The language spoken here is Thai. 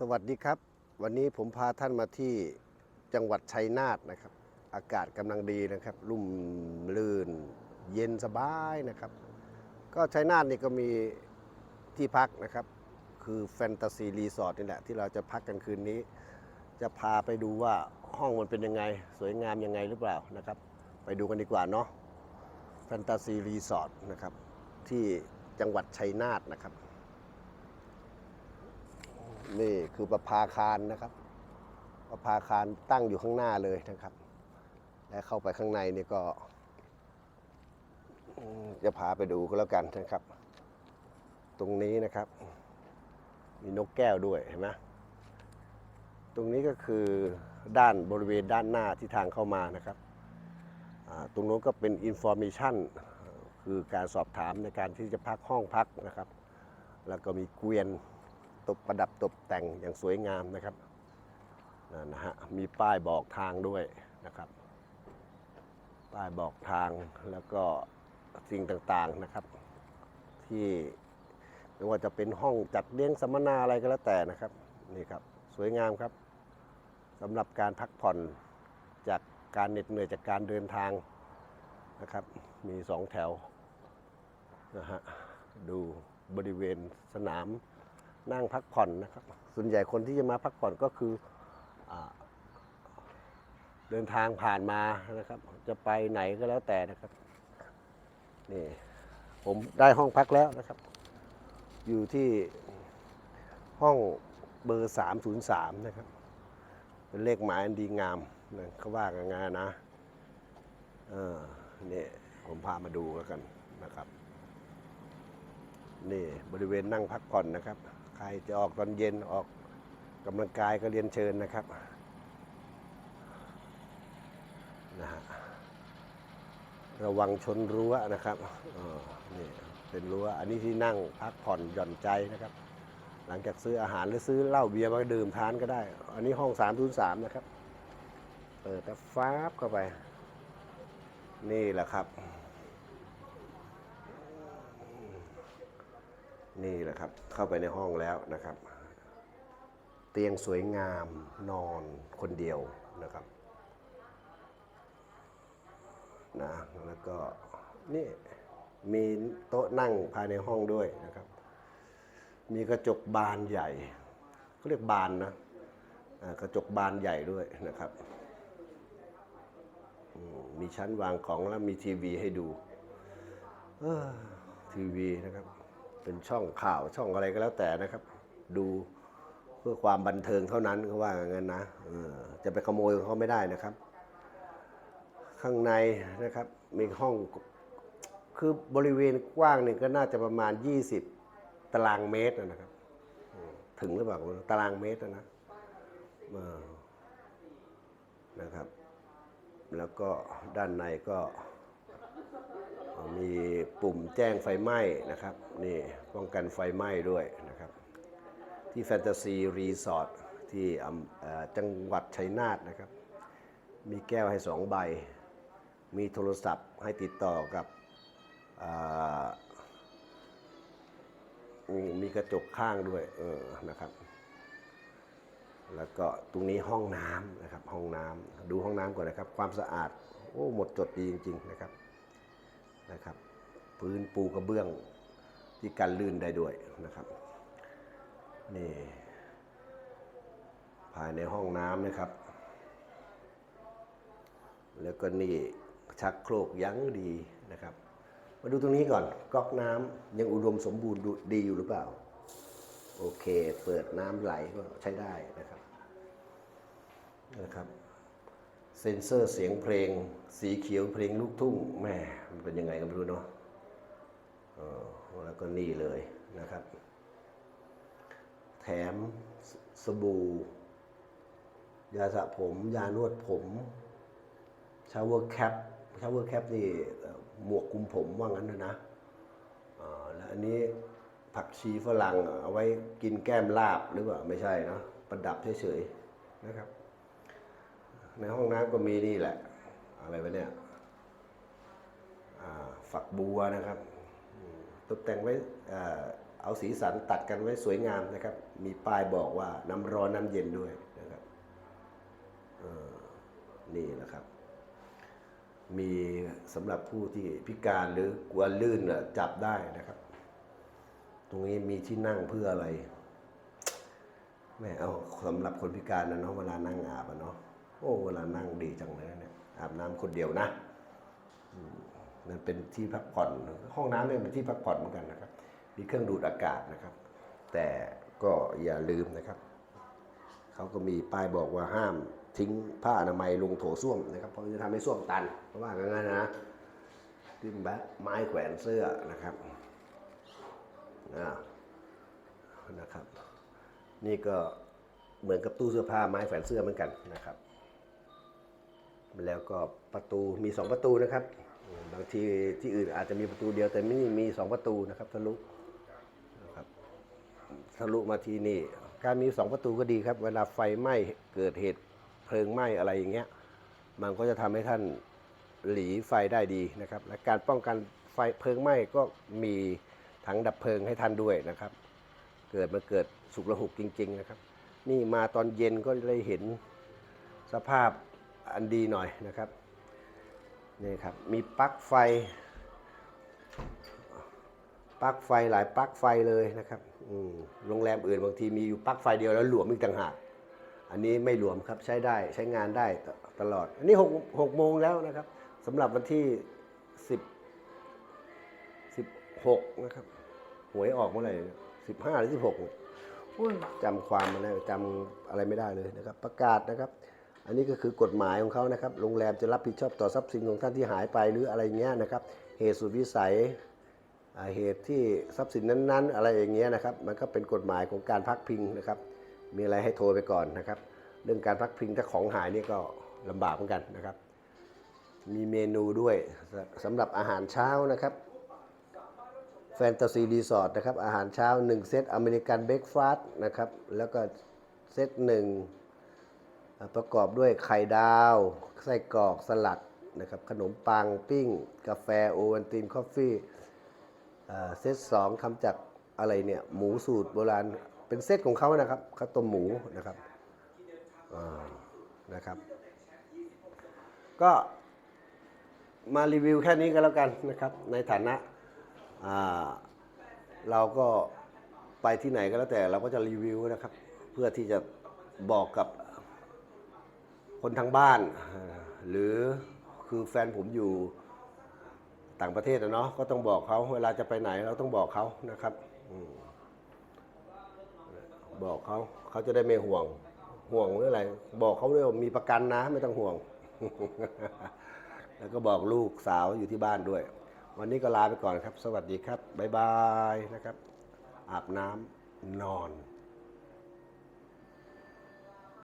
สวัสดีครับ วันนี้ผมพาท่านมาที่จังหวัดชัยนาทนะครับ อากาศกำลังดีนะครับรุ่มลื่น เย็นสบายนะครับ ก็ชัยนาทนี่ก็มีที่พักนะครับ คือแฟนตาซีรีสอร์ทนี่แหละ ที่เราจะพักกันคืนนี้ จะพาไปดูว่าห้องมันเป็นยังไง สวยงามยังไงหรือเปล่านะครับ ไปดูกันดีกว่าเนาะแฟนตาซีรีสอร์ทนะครับ ที่จังหวัดชัยนาทนะครับ นี่คือประภาคารนะครับ ประภาคารตั้งอยู่ข้างหน้าเลยนะครับ และเข้าไปข้างในนี่ก็ จะพาไปดูก็แล้วกันนะครับ ตรงนี้นะครับ มีนกแก้วด้วยเห็นไหมตรงนี้ก็คือด้านบริเวณด้านหน้าที่ทางเข้ามานะครับ ตรงโน้นก็เป็นอินโฟ a t ชันคือการสอบถามในการที่จะพักห้องพักนะครับ แล้วก็มีเกวียน ตกประดับตกแต่งอย่างสวยงามนะครับนะฮะมีป้ายบอกทางด้วยนะครับ ป้ายบอกทางแล้วก็สิ่งต่างๆนะครับ ที่ไม่ว่าจะเป็นห้องจัดเลี้ยงสัมมนาอะไรก็แล้วแต่นะครับนี่ครับสวยงามครับสำหรับการพักผ่อนจากการเหน็ดเหนื่อยจากการเดินทางนะครับ มีสองแถวนะฮะดูบริเวณสนาม นั่งพักผ่อนนะครับ ส่วนใหญ่คนที่จะมาพักผ่อนก็คืออเดินทางผ่านมานะครับ จะไปไหนก็แล้วแต่นะครับนี่ผมได้ห้องพักแล้วนะครับ อยู่ที่ห้องเบอร์ 303 นะครับ เป็นเลขหมายอันดีงามนะเขาว่ากันงานนะเออนี่ผมพามาดูแล้วกันนะครับ นี่บริเวณนั่งพักผ่อนนะครับ รจะออกตอนเย็นออกกำลังกายก็เรียนเชิญนะครับนะฮะระวังชนรั้วนะครับอ๋อนี่เป็นรั้ว อันนี้ที่นั่งพักผ่อนหย่อนใจนะครับ หลังจากซื้ออาหารหรือซื้อเหล้าเบียร์มาดื่มทานก็ได้ อันนี้ห้อง 303 นะครับ เปิดแต่ฟ้าบเข้าไป นี่แหละครับ นี่แหละครับ เข้าไปในห้องแล้วนะครับ เตียงสวยงามนอนคนเดียวนะครับนะแล้วก็นี่มีโต๊ะนั่งภายในห้องด้วยนะครับ มีกระจกบานใหญ่เขาเรียกบานนะกระจกบานใหญ่ด้วยนะครับ มีชั้นวางของแล้วมีทีวีให้ดูทีวีนะครับ เป็นช่องข่าวช่องอะไรก็แล้วแต่นะครับ ดูเพื่อความบันเทิงเท่านั้นเขาว่าอย่างนั้นนะจะไปขโมยเขาไม่ได้นะครับ ข้างในนะครับมีห้องคือบริเวณกว้างหนึ่งก็น่าจะประมาณ 20 ตารางเมตรนะครับ ถึงหรือเปล่าตารางเมตรนะนะครับ แล้วก็ด้านในก็ มีปุ่มแจ้งไฟไหม้นะครับนี่ป้องกันไฟไหม้ด้วยนะครับ ที่แฟนตาซีรีสอร์ทที่จังหวัดชัยนาทนะครับ มีแก้วให้สองใบ มีโทรศัพท์ให้ติดต่อกับมีมีกระจกข้างด้วยเออนะครับ แล้วก็ตรงนี้ห้องน้ำนะครับห้องน้ำดูห้องน้ำก่อนนะครับ ความสะอาดโอ้หมดจดดีจริง ๆ นะครับ นะครับพื้นปูกระเบื้องที่กันลื่นได้ด้วยนะครับนี่ภายในห้องน้ำนะครับ แล้วก็นี่ชักโครกยั้งดีนะครับ มาดูตรงนี้ก่อนก๊อกน้ำยังอุดมสมบูรณ์ดูดีอยู่หรือเปล่า โอเค เปิดน้ำไหลก็ใช้ได้นะครับนะครับ เซนเซอร์เสียงเพลง สีเขียวเพลงลูกทุ่งแม่มันเป็นยังไงก็ไม่รู้เนาะแล้วก็นี่เลยนะครับ แถมสสบู่ ยาสระผม ยานวดผมชาวเวอร์แคปชาวเวอร์แคปนี่หมวกคุมผมว่างั้นนะนะแล้วอันนี้ผักชีฝรั่งเอาไว้กินแก้มลาบหรือเปล่า ไม่ใช่เนะประดับเฉยๆนะครับ ในห้องน้ำก็มีนี่แหละ อะไรวะเนี่ยฝักบัวนะครับ ตกแต่งไว้เอาสีสันตัดกันไว้สวยงามนะครับ มีป้ายบอกว่าน้ำร้อนน้ำเย็นด้วยนะครับนี่นะครับ มีสำหรับผู้ที่พิการหรือกลัวลื่นจับได้นะครับ ตรงนี้มีที่นั่งเพื่ออะไรแม่เอาสำหรับคนพิการนะเนาะเวลานั่งอาบอะเนาะ โอ้เวลานั่งดีจังเลยนะเนี่ยอาบน้ำคนเดียวนะมันเป็นที่พักผ่อน ห้องน้ำเนี่ยเป็นที่พักผ่อนเหมือนกันนะครับ มีเครื่องดูดอากาศนะครับ แต่ก็อย่าลืมนะครับ เขาก็มีป้ายบอกว่าห้ามทิ้งผ้าอนามัยลงโถส้วมนะครับ เพราะจะทำให้ส้วมตัน เพราะว่างั้นนะทิ้งแบบไม้แขวนเสื้อนะครับอ่านะครับ นี่ก็เหมือนกับตู้เสื้อผ้าไม้แขวนเสื้อเหมือนกันนะครับ แล้วก็ประตูมีสองประตูนะครับบางทีที่อื่นอาจจะมีประตูเดียวแต่นี่มีสองประตูนะครับทะลุนะครับทะลุมาที่นี่ การมีสองประตูก็ดีครับ เวลาไฟไหม้เกิดเหตุเพลิงไหม้อะไรอย่างเงี้ยมันก็จะทำให้ท่านหลีไฟได้ดีนะครับ และการป้องกันไฟเพลิงไหม้ก็มีถังดับเพลิงให้ท่านด้วยนะครับ เกิดมาเกิดสุกระหุกจริง ๆ นะครับ นี่มาตอนเย็นก็เลยเห็นสภาพ อันดีหน่อยนะครับนี่ครับมีปลั๊กไฟปลั๊กไฟหลายปลั๊กไฟเลยนะครับอืมโรงแรมอื่นบางทีมีอยู่ปลั๊กไฟเดียวแล้วหลวมอีกต่างหาก อันนี้ไม่หลวมครับใช้ได้ใช้งานได้ตตลอด อันนี้หกหกโมงแล้วนะครับสำหรับวันที่สิบสิบหกนะครับ หวยออกเมื่อไหร่สิบห้าหรือสิบหกจำความมาแล้วจำอะไรไม่ได้เลยนะครับ ประกาศนะครับ อันนี้ก็คือกฎหมายของเขานะครับ โรงแรมจะรับผิดชอบต่อทรัพย์สินของท่านที่หายไปหรืออะไรเงี้ยนะครับ เหตุสุดวิสัย เหตุที่ทรัพย์สินนั้นๆ อะไรอย่างเงี้ยนะครับ มันก็เป็นกฎหมายของการพักพิงนะครับ มีอะไรให้โทรไปก่อนนะครับ เรื่องการพักพิงถ้าของหายนี่ก็ลำบากเหมือนกันนะครับ มีเมนูด้วยสสำหรับอาหารเช้านะครับ แฟนตาซีรีสอร์ทนะครับ อาหารเช้า 1 เซตอเมริกันเบรกฟาสต์นะครับ แล้วก็เซตหนึ่ง ประกอบด้วยไข่ดาว ไส้กรอกสลัดนะครับขนมปังปิ้ง กาแฟโอวันตินคอฟฟี่เซตสองทำจากอะไรเนี่ย หมูสูตรโบราณเป็นเซตของเขานะครับข้าวต้มหมูนะครับนะครับ ก็มารีวิวแค่นี้ก็แล้วกันนะครับ ในฐานะาเราก็ไปที่ไหนก็แล้วแต่เราก็จะรีวิวนะครับ เพื่อที่จะบอกกับ คนทางบ้าน หรือคือแฟนผมอยู่ต่างประเทศนะเนาะก็ต้องบอกเขาเวลาจะไปไหนเราต้องบอกเขานะครับอบอกเขาเขาจะได้ไม่ห่วง ห่วงเมื่อะไร บอกเขาด้วยว่ามีประกันนะ ไม่ต้องห่วง แล้วก็บอกลูกสาวอยู่ที่บ้านด้วย วันนี้ก็ลาไปก่อนครับ สวัสดีครับบ๊ายบายนะครับ อาบน้ำนอน